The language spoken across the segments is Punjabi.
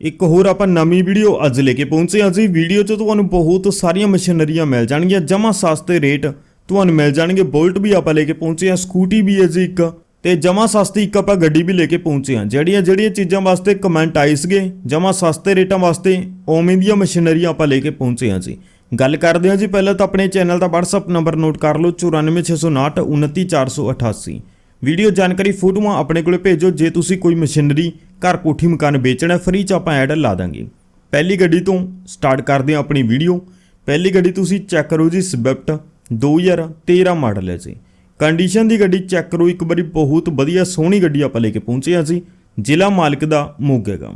ਇੱਕ ਹੋਰ ਆਪਾਂ ਨਵੀਂ ਵੀਡੀਓ ਅੱਜ ਲੈ ਕੇ ਪਹੁੰਚੇ ਹਾਂ ਜੀ। ਵੀਡੀਓ 'ਚ ਤੁਹਾਨੂੰ ਬਹੁਤ ਸਾਰੀਆਂ ਮਸ਼ੀਨਰੀਆਂ ਮਿਲ ਜਾਣਗੀਆਂ, ਜਮਾ ਸਸਤੇ ਰੇਟ ਤੁਹਾਨੂੰ ਮਿਲ ਜਾਣਗੇ। ਬੁਲਟ ਵੀ ਆਪਾਂ ਲੈ ਕੇ ਪਹੁੰਚੇ ਹਾਂ, ਸਕੂਟੀ ਵੀ ਹੈ ਜੀ ਇੱਕ। ਤੇ ਜਮਾ ਸਸਤੀ ਇੱਕ ਆਪਾਂ ਗੱਡੀ ਵੀ ਲੈ ਕੇ ਪਹੁੰਚੇ ਹਾਂ। ਜਿਹੜੀਆਂ ਜਿਹੜੀਆਂ ਚੀਜ਼ਾਂ ਵਾਸਤੇ ਕਮੈਂਟ ਆਏ ਸੀਗੇ, ਜਮਾ ਸਸਤੇ ਰੇਟਾਂ ਵਾਸਤੇ ਉਵੇਂ ਦੀਆਂ ਮਸ਼ੀਨਰੀਆਂ ਆਪਾਂ ਲੈ ਕੇ ਪਹੁੰਚੇ ਹਾਂ ਜੀ। ਗੱਲ ਕਰਦੇ ਹਾਂ ਜੀ, ਪਹਿਲਾਂ ਤਾਂ ਆਪਣੇ ਚੈਨਲ ਦਾ WhatsApp ਨੰਬਰ ਨੋਟ ਕਰ ਲਓ 94659 29488 ਵੀਡੀਓ ਜਾਣਕਾਰੀ ਫੋਟੋਆਂ ਆਪਣੇ ਕੋਲੇ ਭੇਜੋ। ਜੇ ਤੁਸੀਂ ਕੋਈ ਮਸ਼ੀਨਰੀ, ਘਰ ਕੋਠੀ ਮਕਾਨ ਵੇਚਣਾ ਫ੍ਰੀ ਚ ਆਪਾਂ ਐਡ ਲਾ ਦਾਂਗੇ। ਪਹਿਲੀ ਗੱਡੀ ਤੋਂ ਸਟਾਰਟ ਕਰਦੇ ਹਾਂ ਆਪਣੀ ਵੀਡੀਓ। ਪਹਿਲੀ ਗੱਡੀ ਤੁਸੀਂ ਚੈੱਕ ਕਰੋ ਜੀ, ਸਵਿਫਟ 2013 ਮਾਡਲ ਹੈ ਜੀ। ਕੰਡੀਸ਼ਨ ਦੀ ਗੱਡੀ ਚੈੱਕ ਕਰੋ, ਇੱਕ ਵਾਰੀ ਬਹੁਤ ਵਧੀਆ ਸੋਹਣੀ ਗੱਡੀ ਆਪਾਂ ਲੈ ਕੇ ਪਹੁੰਚੇ ਹਾਂ ਜੀ। ਜ਼ਿਲ੍ਹਾ ਮਾਲਕ ਦਾ ਮੋਗਾ ਹੈਗਾ।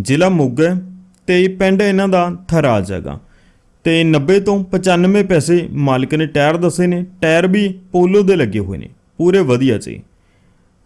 ਜ਼ਿਲ੍ਹਾ ਮੋਗਾ ਹੈ ਤੇ ਪਿੰਡ ਇਹਨਾਂ ਦਾ ਥਰਾਜ ਹੈਗਾ। ਤੇ 90 ਤੋਂ 95 ਪੈਸੇ ਮਾਲਕ ਨੇ ਟਾਇਰ ਦੱਸੇ ਨੇ। ਟਾਇਰ ਵੀ ਪੋਲੋ ਦੇ ਲੱਗੇ ਹੋਏ ਨੇ। ਪੂਰੇ ਵਧੀਆ ਜੀ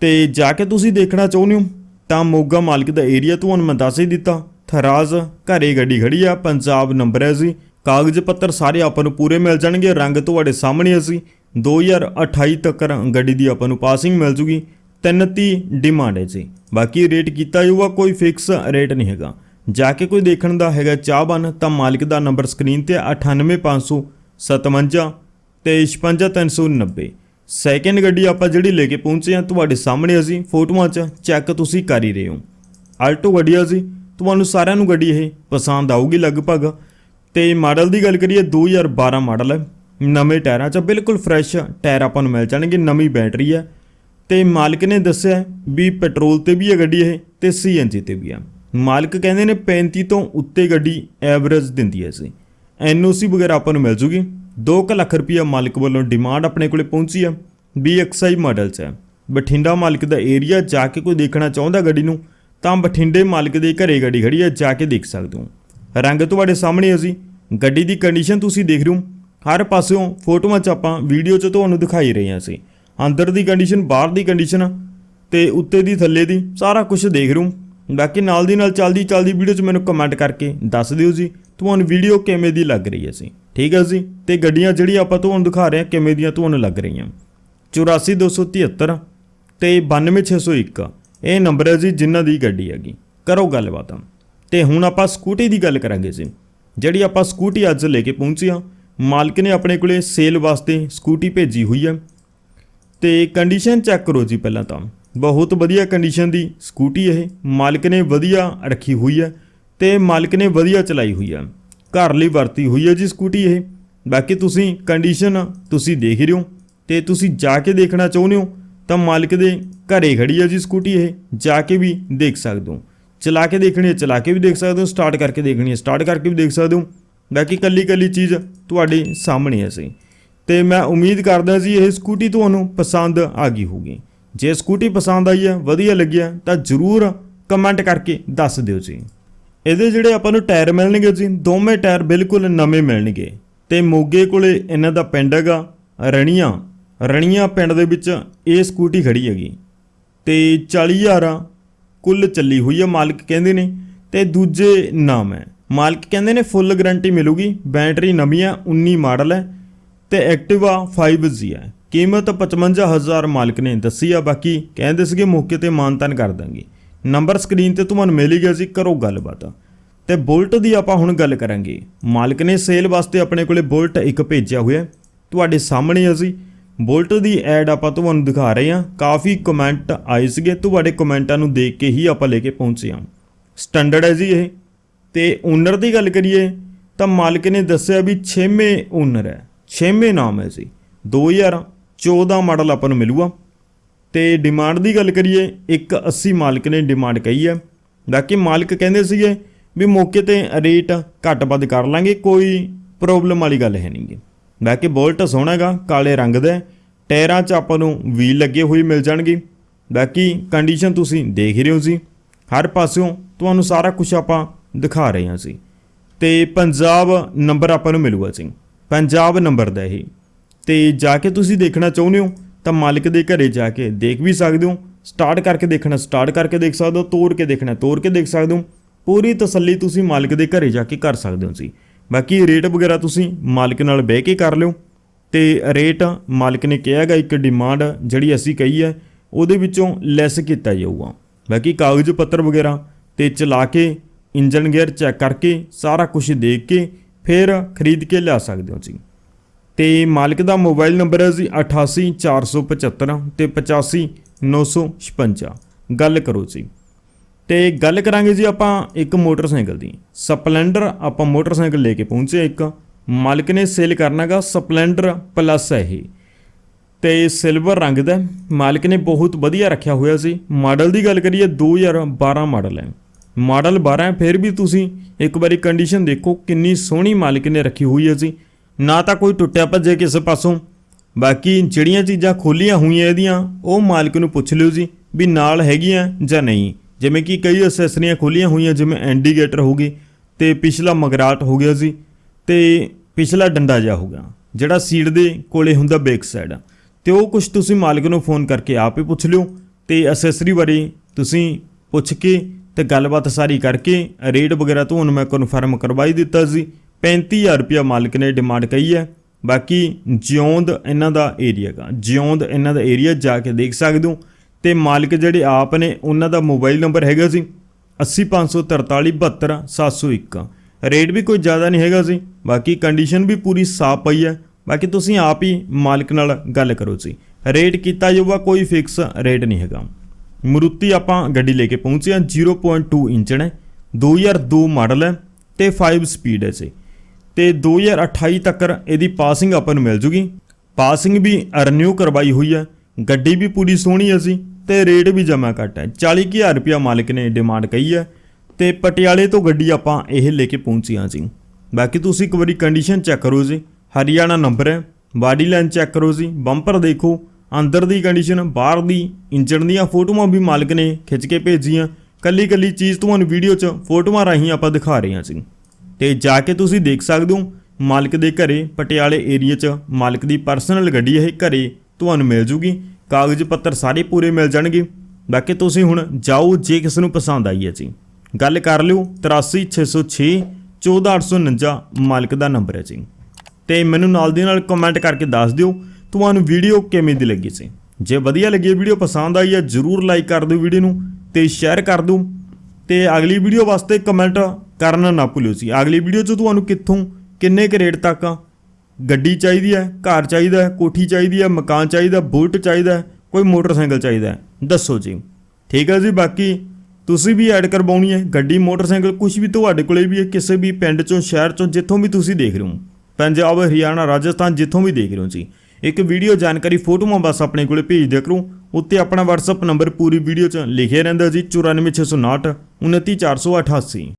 ਤੇ ਜਾ ਕੇ ਤੁਸੀਂ ਦੇਖਣਾ ਚਾਹੁੰਦੇ ਹੋ, ਤਾਂ ਮੋਗਾ ਮਾਲਕ ਦਾ ਏਰੀਆ ਤੁਹਾਨੂੰ ਮੈਂ ਦੱਸ ਹੀ ਦਿੱਤਾ। ਥਰਾਜ਼ ਘਰੇ ਗੱਡੀ ਖੜੀ ਆ, ਪੰਜਾਬ ਨੰਬਰ ਹੈ ਜੀ। ਕਾਗਜ਼ ਪੱਤਰ ਸਾਰੇ ਆਪਾਂ ਨੂੰ ਪੂਰੇ ਮਿਲ ਜਾਣਗੇ, ਰੰਗ ਤੁਹਾਡੇ ਸਾਹਮਣੇ ਅਸੀਂ 2028 ਤੱਕ ਗੱਡੀ ਦੀ ਆਪਾਂ ਨੂੰ ਪਾਸਿੰਗ ਮਿਲ ਜੂਗੀ। 330 ਡਿਮਾਂਡ ਹੈ ਜੀ। ਬਾਕੀ ਰੇਟ ਕੀਤਾ ਜਾਊਗਾ, ਕੋਈ ਫਿਕਸ ਰੇਟ ਨਹੀਂ ਹੈਗਾ। ਜਾ ਕੇ ਕੋਈ ਦੇਖਣ ਦਾ ਹੈਗਾ ਚਾਹਬਨ ਤਾਂ ਮਾਲਿਕ ਦਾ ਨੰਬਰ ਸਕਰੀਨ ਤੇ 98557 ਤੇ 56390 ਸੈਕਿੰਡ ਗੱਡੀ ਆਪਾਂ ਜਿਹੜੀ ਲੈ ਕੇ ਪਹੁੰਚੇ ਹਾਂ, ਤੁਹਾਡੇ ਸਾਹਮਣੇ ਅਸੀਂ ਫੋਟੋਆਂ 'ਚ ਚੈੱਕ ਤੁਸੀਂ ਕਰ ਹੀ ਰਹੇ ਹੋ। ਆਲਟੋ ਗੱਡੀ ਆ ਸੀ ਤੁਹਾਨੂੰ ਸਾਰਿਆਂ ਨੂੰ ਗੱਡੀ ਇਹ ਪਸੰਦ ਆਊਗੀ ਲਗਭਗ। ਤੇ ਮਾਡਲ ਦੀ ਗੱਲ ਕਰੀਏ 2012 ਮਾਡਲ ਹੈ। ਨਵੇਂ ਟਾਇਰਾਂ 'ਚ ਬਿਲਕੁਲ ਫਰੈਸ਼ ਟਾਇਰ ਆਪਾਂ ਨੂੰ ਮਿਲ ਜਾਣਗੇ, ਨਵੀਂ ਬੈਟਰੀ ਹੈ। ਤੇ ਮਾਲਕ ਨੇ ਦੱਸਿਆ ਵੀ ਪੈਟਰੋਲ ਤੇ ਵੀ ਹੈ ਗੱਡੀ ਇਹ ਤੇ ਸੀਐਨਜੀ ਤੇ ਵੀ ਹੈ ਮਾਲਕ ਕਹਿੰਦੇ ਨੇ 35 ਤੋਂ ਉੱਤੇ ਗੱਡੀ ਐਵਰੇਜ ਦਿੰਦੀ ਹੈ ਸੀ ਐਨਓਸੀ ਵਗੈਰਾ ਆਪਾਂ ਨੂੰ ਮਿਲ ਜੂਗੀ। 2 ਲੱਖ ਰੁਪਈਆ ਮਾਲਕ ਵੱਲੋਂ ਡਿਮਾਂਡ ਆਪਣੇ ਕੋਲੇ ਪਹੁੰਚੀ ਹੈ BXI ਮਾਡਲ 'ਚ ਹੈ ਬਠਿੰਡਾ ਮਾਲਕ ਦਾ ਏਰੀਆ ਜਾ ਕੇ ਕੋਈ ਦੇਖਣਾ ਚਾਹੁੰਦਾ ਗੱਡੀ ਨੂੰ, ਤਾਂ ਬਠਿੰਡੇ ਮਾਲਕ ਦੇ ਘਰੇ ਗੱਡੀ ਖੜੀ ਹੈ ਜਾ ਕੇ ਦੇਖ ਸਕਦੇ ਹੋ। ਰੰਗ ਤੁਹਾਡੇ ਸਾਹਮਣੇ ਅਸੀਂ ਗੱਡੀ ਦੀ ਕੰਡੀਸ਼ਨ ਤੁਸੀਂ ਦੇਖ ਰਹੇ ਹੋ। ਹਰ ਪਾਸਿਓਂ ਫੋਟੋਆਂ 'ਚ ਆਪਾਂ ਵੀਡੀਓ 'ਚ ਤੁਹਾਨੂੰ ਦਿਖਾਈ ਰਹੇ ਹਾਂ ਅਸੀਂ। ਅੰਦਰ ਦੀ ਕੰਡੀਸ਼ਨ ਬਾਹਰ ਦੀ ਕੰਡੀਸ਼ਨ ਤੇ ਉੱਤੇ ਦੀ, ਥੱਲੇ ਦੀ, ਸਾਰਾ ਕੁਝ ਦੇਖ ਰਹੇ ਹੋ। ਬਾਕੀ ਨਾਲ ਦੀ ਨਾਲ ਚੱਲਦੀ ਚੱਲਦੀ ਵੀਡੀਓ 'ਚ ਮੈਨੂੰ ਕਮੈਂਟ ਕਰਕੇ ਦੱਸ ਦਿਓ ਜੀ। ਤੁਹਾਨੂੰ ਵੀਡੀਓ ਕਿਵੇਂ ਦੀ ਲੱਗ ਰਹੀ ਹੈ ਸੀ ਠੀਕ ਹੈ ਜੀ? ਤੇ ਗੱਡੀਆਂ ਜਿਹੜੀ ਆਪਾਂ ਤੁਹਾਨੂੰ ਦਿਖਾ ਰਹੇ ਹਾਂ, ਕਿਵੇਂ ਦੀਆਂ ਤੁਹਾਨੂੰ ਲੱਗ ਰਹੀਆਂ? 84273 ਤੇ 92601 ਇਹ ਨੰਬਰ ਹੈ ਜੀ ਜਿਨ੍ਹਾਂ ਦੀ ਗੱਡੀ ਹੈਗੀ। ਕਰੋ ਗੱਲਬਾਤ ਤੇ ਹੁਣ ਆਪਾਂ ਸਕੂਟੀ ਦੀ ਗੱਲ ਕਰਾਂਗੇ ਜੀ। ਜਿਹੜੀ ਆਪਾਂ ਸਕੂਟੀ ਅੱਜ ਲੈ ਕੇ ਪਹੁੰਚੇ ਹਾਂ, ਮਾਲਕ ਨੇ ਆਪਣੇ ਕੋਲੇ ਸੇਲ ਵਾਸਤੇ ਸਕੂਟੀ ਭੇਜੀ ਹੋਈ ਹੈ। ਤੇ ਕੰਡੀਸ਼ਨ ਚੈੱਕ ਕਰੋ ਜੀ ਪਹਿਲਾਂ ਤਾਂ। ਬਹੁਤ ਵਧੀਆ ਕੰਡੀਸ਼ਨ ਦੀ ਸਕੂਟੀ ਇਹ। ਮਾਲਕ ਨੇ ਵਧੀਆ ਰੱਖੀ ਹੋਈ ਹੈ ਤੇ ਮਾਲਕ ਨੇ ਵਧੀਆ ਚਲਾਈ ਹੋਈ ਹੈ। ਘਰ ਲਈ ਵਰਤੀ ਹੋਈ ਹੈ ਜੀ ਸਕੂਟੀ ਇਹ। ਬਾਕੀ ਤੁਸੀਂ ਕੰਡੀਸ਼ਨ ਤੁਸੀਂ ਦੇਖ ਰਹੇ ਹੋ ਤੇ ਤੁਸੀਂ ਜਾ ਕੇ ਦੇਖਣਾ ਚਾਹੁੰਦੇ ਹੋ ਤਾਂ ਮਾਲਕ ਦੇ ਘਰੇ ਖੜੀ ਹੈ ਜੀ ਸਕੂਟੀ ਇਹ, ਜਾ ਕੇ ਵੀ ਦੇਖ ਸਕਦੇ ਹੋ। ਚਲਾ ਕੇ ਦੇਖਣੀ ਹੈ, ਚਲਾ ਕੇ ਵੀ ਦੇਖ ਸਕਦੇ ਹੋ ਸਟਾਰਟ ਕਰਕੇ ਦੇਖਣੀ ਹੈ ਸਟਾਰਟ ਕਰਕੇ ਵੀ ਦੇਖ ਸਕਦੇ ਹੋ। ਬਾਕੀ ਕੱਲੀ ਕੱਲੀ ਚੀਜ਼ ਤੁਹਾਡੇ ਸਾਹਮਣੇ ਹੈ ਸੀ ਤੇ ਮੈਂ ਉਮੀਦ ਕਰਦਾ ਸੀ ਇਹ ਸਕੂਟੀ ਤੁਹਾਨੂੰ ਪਸੰਦ ਆ ਗਈ ਹੋਊਗੀ। ਜੇ ਸਕੂਟੀ ਪਸੰਦ ਆਈ ਹੈ, ਵਧੀਆ ਲੱਗਿਆ ਤਾਂ ਜਰੂਰ ਕਮੈਂਟ ਕਰਕੇ ਦੱਸ ਦਿਓ ਜੀ। ਇਹਦੇ ਜਿਹੜੇ ਆਪਾਂ ਨੂੰ ਟਾਇਰ ਮਿਲਣਗੇ ਜੀ, ਦੋਵੇਂ ਟਾਇਰ ਬਿਲਕੁਲ ਨਵੇਂ ਮਿਲਣਗੇ। ਤੇ ਮੋਗੇ ਕੋਲੇ ਇਹਨਾਂ ਦਾ ਪਿੰਡ ਹੈਗਾ, ਰਣੀਆਂ। ਰਣੀਆਂ ਪਿੰਡ ਦੇ ਵਿੱਚ ਇਹ ਸਕੂਟੀ ਖੜੀ ਹੈਗੀ। ਤੇ 40000 ਕੁੱਲ ਚੱਲੀ ਹੋਈ ਹੈ ਮਾਲਕ ਕਹਿੰਦੇ ਨੇ। ਤੇ ਦੂਜੇ ਨਾਮ ਹੈ। ਮਾਲਕ ਕਹਿੰਦੇ ਨੇ ਫੁੱਲ ਗਾਰੰਟੀ ਮਿਲੂਗੀ, ਬੈਟਰੀ ਨਵੀਂ ਆ 19 ਮਾਡਲ ਹੈ ਤੇ ਐਕਟਿਵਾ 5G ਹੈ। ਕੀਮਤ 55000 ਮਾਲਕ ਨੇ ਦੱਸੀ ਆ, ਬਾਕੀ ਕਹਿੰਦੇ ਸੀਗੇ ਮੌਕੇ ਤੇ ਮਾਨਤਨ ਕਰ ਦਾਂਗੇ। ਨੰਬਰ ਸਕਰੀਨ ਤੇ ਤੁਹਾਨੂੰ ਮਿਲ ਹੀ ਗਿਆ ਸੀ, ਕਰੋ ਗੱਲਬਾਤ। ਤੇ ਬੁਲਟ ਦੀ ਆਪਾਂ ਹੁਣ ਗੱਲ ਕਰਾਂਗੇ। ਮਾਲਕ ਨੇ ਸੇਲ ਵਾਸਤੇ ਆਪਣੇ ਕੋਲੇ ਬੁਲਟ ਇੱਕ ਭੇਜਿਆ ਹੋਇਆ ਤੁਹਾਡੇ ਸਾਹਮਣੇ ਅਸੀਂ ਬੁਲਟ ਦੀ ਐਡ ਆਪਾਂ ਤੁਹਾਨੂੰ ਦਿਖਾ ਰਹੇ ਹਾਂ। ਕਾਫੀ ਕਮੈਂਟ ਆਏ ਸੀਗੇ। ਤੁਹਾਡੇ ਕਮੈਂਟਾਂ ਨੂੰ ਦੇਖ ਕੇ ਹੀ ਆਪਾਂ ਲੈ ਕੇ ਪਹੁੰਚੇ ਹਾਂ। ਸਟੈਂਡਰਡ ਹੈ ਜੀ ਇਹ। ਤੇ ਓਨਰ ਦੀ ਗੱਲ ਕਰੀਏ, ਤਾਂ ਮਾਲਕ ਨੇ ਦੱਸਿਆ ਵੀ 6ਵੇਂ ਓਨਰ ਹੈ। 6ਵੇਂ ਨਾਮ ਹੈ ਜੀ। 2014 ਮਾਡਲ ਆਪਾਂ ਨੂੰ ਮਿਲੂਗਾ। ਤੇ ਡਿਮਾਂਡ ਦੀ ਗੱਲ ਕਰੀਏ 180 ਮਾਲਕ ਨੇ ਡਿਮਾਂਡ ਕਹੀ ਹੈ। ਬਾਕੀ ਮਾਲਕ ਕਹਿੰਦੇ ਸੀਗੇ ਵੀ ਮੌਕੇ ਤੇ ਰੇਟ ਘੱਟ ਵੱਧ ਕਰ ਲਾਂਗੇ, ਕੋਈ ਪ੍ਰੋਬਲਮ ਵਾਲੀ ਗੱਲ ਹੈ ਨਹੀਂਗੀ ਬਾਕੀ ਬੋਲਟ ਸੋਹਣਾ ਹੈਗਾ, ਕਾਲੇ ਰੰਗ ਦਾ ਟਾਇਰਾਂ 'ਚ ਆਪਾਂ ਨੂੰ ਵੀਲ ਲੱਗੇ ਹੋਏ ਮਿਲ ਜਾਣਗੇ। ਬਾਕੀ ਕੰਡੀਸ਼ਨ ਤੁਸੀਂ ਦੇਖ ਰਹੇ ਹੋ ਜੀ। ਹਰ ਪਾਸਿਓਂ ਤੁਹਾਨੂੰ ਸਾਰਾ ਕੁਝ ਆਪਾਂ ਦਿਖਾ ਰਹੇ ਹਾਂ ਜੀ। ਤੇ ਪੰਜਾਬ ਨੰਬਰ ਆਪਾਂ ਨੂੰ ਮਿਲੂਗਾ ਜੀ। ਪੰਜਾਬ ਨੰਬਰ ਦਾ ਇਹ। ਤੇ ਜਾ ਕੇ ਤੁਸੀਂ ਦੇਖਣਾ ਚਾਹੁੰਦੇ ਹੋ ਤਾਂ ਮਾਲਕ ਦੇ ਘਰੇ ਜਾ ਕੇ ਦੇਖ ਵੀ ਸਕਦੇ ਹੋ ਸਟਾਰਟ ਕਰਕੇ ਦੇਖਣਾ ਸਟਾਰਟ ਕਰਕੇ ਦੇਖ ਸਕਦੇ ਹੋ, ਤੋੜ ਕੇ ਦੇਖਣਾ, ਤੋੜ ਕੇ ਦੇਖ ਸਕਦੇ ਹੋ। ਪੂਰੀ ਤਸੱਲੀ ਤੁਸੀਂ ਮਾਲਕ ਦੇ ਘਰੇ ਜਾ ਕੇ ਕਰ ਸਕਦੇ ਹੋ ਜੀ। ਬਾਕੀ ਰੇਟ ਵਗੈਰਾ ਤੁਸੀਂ ਮਾਲਕ ਨਾਲ ਬਹਿ ਕੇ ਕਰ ਲਿਓ। ਤੇ ਰੇਟ ਮਾਲਕ ਨੇ ਕਿਹਾ ਇੱਕ ਡਿਮਾਂਡ ਜਿਹੜੀ ਅਸੀਂ ਕਹੀ ਹੈ, ਉਹਦੇ ਵਿੱਚੋਂ ਲੈਸ ਕੀਤਾ ਜਾਊਗਾ। ਬਾਕੀ ਕਾਗਜ਼ ਪੱਤਰ ਵਗੈਰਾ ਤੇ ਚਲਾ ਕੇ ਇੰਜਨ ਗੇਅਰ ਚੈੱਕ ਕਰਕੇ ਸਾਰਾ ਕੁਝ ਦੇਖ ਕੇ ਫਿਰ ਖਰੀਦ ਕੇ ਲਿਆ ਸਕਦੇ ਹੋ ਜੀ। ਤੇ ਮਾਲਕ ਦਾ ਮੋਬਾਈਲ ਨੰਬਰ ਹੈ ਜੀ 88475 ਤੇ 85956 ਗੱਲ ਕਰੋ ਜੀ। ਤੇ ਗੱਲ ਕਰਾਂਗੇ ਜੀ ਆਪਾਂ ਇੱਕ ਮੋਟਰਸਾਈਕਲ ਦੀ। ਸਪਲੈਂਡਰ ਆਪਾਂ ਮੋਟਰਸਾਈਕਲ ਲੈ ਕੇ ਪਹੁੰਚੇ ਇੱਕ। ਮਾਲਕ ਨੇ ਸੇਲ ਕਰਨਾਗਾ ਸਪਲੈਂਡਰ ਪਲੱਸ ਹੈ ਇਹ। ਤੇ ਸਿਲਵਰ ਰੰਗ ਦਾ ਮਾਲਕ ਨੇ ਬਹੁਤ ਵਧੀਆ ਰੱਖਿਆ ਹੋਇਆ ਸੀ। ਮਾਡਲ ਦੀ ਗੱਲ ਕਰੀਏ 2012 ਮਾਡਲ ਹੈ। ਮਾਡਲ 12 ਹੈ, ਫਿਰ ਵੀ ਤੁਸੀਂ ਇੱਕ ਵਾਰੀ ਕੰਡੀਸ਼ਨ ਦੇਖੋ, ਕਿੰਨੀ ਸੋਹਣੀ ਮਾਲਕ ਨੇ ਰੱਖੀ ਹੋਈ ਹੈ ਜੀ। ਨਾ ਤਾਂ ਕੋਈ ਟੁੱਟਿਆ ਭੱਜੇ ਕਿਸੇ ਪਾਸੋਂ। ਬਾਕੀ ਜਿਹੜੀਆਂ ਚੀਜ਼ਾਂ ਖੋਲੀਆਂ ਹੋਈਆਂ ਇਹਦੀਆਂ, ਉਹ ਮਾਲਕ ਨੂੰ ਪੁੱਛ ਲਿਓ ਜੀ ਵੀ ਨਾਲ ਹੈਗੀਆਂ ਜਾਂ ਨਹੀਂ। ਜਿਵੇਂ ਕਿ ਕਈ ਅਸੈਸਰੀਆਂ ਖੋਲੀਆਂ ਹੋਈਆਂ, ਜਿਵੇਂ ਇੰਡੀਕੇਟਰ ਹੋ ਗਏ ਤੇ ਪਿਛਲਾ ਮਗਰਾਟ ਹੋ ਗਿਆ ਜੀ ਤੇ ਪਿਛਲਾ ਡੰਡਾ ਜਿਹਾ ਹੋ ਗਿਆ, ਜਿਹੜਾ ਸੀਟ ਦੇ ਕੋਲੇ ਹੁੰਦਾ ਬੈਕ ਸਾਈਡ। ਤੇ ਉਹ ਕੁਝ ਤੁਸੀਂ ਮਾਲਕ ਨੂੰ ਫੋਨ ਕਰਕੇ ਆਪ ਹੀ ਪੁੱਛ ਲਿਓ ਤੇ ਅਸੈਸਰੀ ਬਾਰੇ ਤੁਸੀਂ ਪੁੱਛ ਕੇ ਤੇ ਗੱਲਬਾਤ ਸਾਰੀ ਕਰਕੇ ਰੇਟ ਵਗੈਰਾ ਤੁਹਾਨੂੰ ਮੈਂ ਕਨਫਰਮ ਕਰਵਾਈ ਦਿੱਤਾ ਸੀ 35000 ਰੁਪਇਆ ਮਾਲਕ ਨੇ ਡਿਮਾਂਡ ਕਹੀ ਹੈ। ਬਾਕੀ ਜਿਉਂਦ ਇਹਨਾਂ ਦਾ ਏਰੀਆ ਗਾ। ਜਿਉਂਦ ਇਹਨਾਂ ਦਾ ਏਰੀਆ ਜਾ ਕੇ ਦੇਖ ਸਕਦੇ ਹੋ। ਤੇ ਮਾਲਕ ਜਿਹੜੇ ਆਪ ਨੇ, ਉਹਨਾਂ ਦਾ ਮੋਬਾਈਲ ਨੰਬਰ ਹੈਗਾ ਸੀ 80543 ਰੇਟ ਵੀ ਕੋਈ ਜ਼ਿਆਦਾ ਨਹੀਂ ਹੈਗਾ ਸੀ। ਬਾਕੀ ਕੰਡੀਸ਼ਨ ਵੀ ਪੂਰੀ ਸਾਫ਼ ਪਈ ਹੈ। ਬਾਕੀ ਤੁਸੀਂ ਆਪ ਹੀ ਮਾਲਕ ਨਾਲ ਗੱਲ ਕਰੋ ਜੀ। ਰੇਟ ਕੀਤਾ ਜਾਊਗਾ, ਕੋਈ ਫਿਕਸ ਰੇਟ ਨਹੀਂ ਹੈਗਾ। ਮਰੂਤੀ ਆਪਾਂ ਗੱਡੀ ਲੈ ਕੇ ਪਹੁੰਚੇ ਹਾਂ। 0.2 ਇੰਚਣ ਹੈ। 2002 ਮਾਡਲ ਹੈ ਤੇ 5 ਸਪੀਡ ਹੈ ਜੀ। ਤੇ 2028 ਤੱਕ ਇਹਦੀ ਪਾਸਿੰਗ ਆਪਾਂ ਨੂੰ ਮਿਲ ਜੂਗੀ। ਪਾਸਿੰਗ ਵੀ ਰੀਨਿਊ ਕਰਵਾਈ ਹੋਈ ਹੈ। ਗੱਡੀ ਵੀ ਪੂਰੀ ਸੋਹਣੀ ਹੈ ਸੀ ਤੇ ਰੇਟ ਵੀ ਜਮਾ ਘੱਟ ਹੈ। 40000 ਰੁਪਇਆ ਮਾਲਕ ਨੇ ਡਿਮਾਂਡ ਕਹੀ ਹੈ ਤੇ ਪਟਿਆਲੇ ਤੋਂ ਗੱਡੀ ਆਪਾਂ ਇਹ ਲੈ ਕੇ ਪਹੁੰਚੀਆਂ ਹਾਂ ਜੀ। ਬਾਕੀ ਤੁਸੀਂ ਇੱਕ ਵਾਰੀ ਕੰਡੀਸ਼ਨ ਚੈੱਕ ਕਰੋ ਜੀ। ਹਰਿਆਣਾ ਨੰਬਰ ਹੈ। ਬਾਡੀ ਲਾਈਨ ਚੈੱਕ ਕਰੋ ਜੀ। ਬੰਪਰ ਦੇਖੋ। ਅੰਦਰ ਦੀ ਕੰਡੀਸ਼ਨ ਬਾਹਰ ਦੀ, ਇੰਜਣ ਦੀਆਂ ਫੋਟੋਆਂ ਵੀ ਮਾਲਕ ਨੇ ਖਿੱਚ ਕੇ ਭੇਜੀਆਂ। ਕੱਲੀ ਕੱਲੀ ਚੀਜ਼ ਤੁਹਾਨੂੰ ਵੀਡੀਓ 'ਚ ਫੋਟੋਆਂ ਰਾਹੀਂ ਆਪਾਂ ਦਿਖਾ ਰਹੇ ਹਾਂ ਜੀ। ਤੇ ਜਾ ਕੇ ਤੁਸੀਂ ਦੇਖ ਸਕਦੇ ਹੋ, ਮਾਲਕ ਦੇ ਘਰੇ ਪਟਿਆਲੇ ਏਰੀਆ 'ਚ ਮਾਲਕ ਦੀ ਪਰਸਨਲ ਗੱਡੀ ਇਹ ਘਰੇ ਤੁਹਾਨੂੰ ਮਿਲ ਜੂਗੀ। ਕਾਗਜ਼ ਪੱਤਰ ਸਾਰੇ ਪੂਰੇ ਮਿਲ ਜਾਣਗੇ। ਬਾਕੀ ਤੁਸੀਂ ਹੁਣ ਜਾਓ ਜੇ ਕਿਸ ਨੂੰ ਪਸੰਦ ਆਈ ਹੈ ਜੀ। ਗੱਲ ਕਰ ਲਿਓ 83606 14849 ਮਾਲਕ ਦਾ ਨੰਬਰ ਹੈ ਜੀ। ਤੇ ਮੈਨੂੰ ਨਾਲ ਦੀ ਨਾਲ ਕਮੈਂਟ ਕਰਕੇ ਦੱਸ ਦਿਓ ਤੁਹਾਨੂੰ ਵੀਡੀਓ ਕਿਵੇਂ ਦੀ ਲੱਗੀ ਸੀ। ਜੇ ਵਧੀਆ ਲੱਗੀ ਵੀਡੀਓ ਪਸੰਦ ਆਈ ਹੈ, ਜਰੂਰ ਲਾਈਕ ਕਰ ਦਿਓ ਵੀਡੀਓ ਨੂੰ ਤੇ ਸ਼ੇਅਰ ਕਰ ਦਿਓ। ਤੇ ਅਗਲੀ ਵੀਡੀਓ ਵਾਸਤੇ ਕਮੈਂਟ ਕਰਨਾ ਨਾ ਭੁੱਲਿਓ ਸੀ। ਅਗਲੀ ਵੀਡੀਓ 'ਚ ਤੁਹਾਨੂੰ ਕਿੱਥੋਂ, ਕਿੰਨੇ ਕੁ ਰੇਟ ਤੱਕ ਆ? ਗੱਡੀ ਚਾਹੀਦੀ ਹੈ, ਘਰ ਚਾਹੀਦਾ ਹੈ, ਕੋਠੀ ਚਾਹੀਦੀ ਹੈ, ਮਕਾਨ ਚਾਹੀਦਾ, ਬੁਲਟ ਚਾਹੀਦਾ ਕੋਈ ਮੋਟਰਸਾਈਕਲ ਚਾਹੀਦਾ ਦੱਸੋ ਜੀ। ਠੀਕ ਹੈ ਜੀ, ਬਾਕੀ ਤੁਸੀਂ ਵੀ ਐਡ ਕਰਵਾਉਣੀ ਹੈ। ਗੱਡੀ, ਮੋਟਰਸਾਈਕਲ ਕੁਝ ਵੀ ਤੁਹਾਡੇ ਕੋਲੇ ਵੀ ਹੈ, ਕਿਸੇ ਵੀ ਪਿੰਡ ਚੋਂ, ਸ਼ਹਿਰ ਚੋਂ, ਜਿੱਥੋਂ ਵੀ ਤੁਸੀਂ ਦੇਖ ਰਹੇ ਹੋ। ਪੰਜਾਬ, ਹਰਿਆਣਾ, ਰਾਜਸਥਾਨ, ਜਿੱਥੋਂ ਵੀ ਦੇਖ ਰਹੇ ਹੋ ਜੀ। ਇੱਕ ਵੀਡੀਓ ਜਾਣਕਾਰੀ ਫੋਟੋਆਂ ਬਸ ਆਪਣੇ ਕੋਲੇ ਭੇਜ ਦਿਆ ਕਰੋ। ਉੱਤੇ ਆਪਣਾ WhatsApp ਨੰਬਰ ਪੂਰੀ ਵੀਡੀਓ 'ਚ ਲਿਖਿਆ ਰਹਿੰਦਾ ਜੀ 94659 29488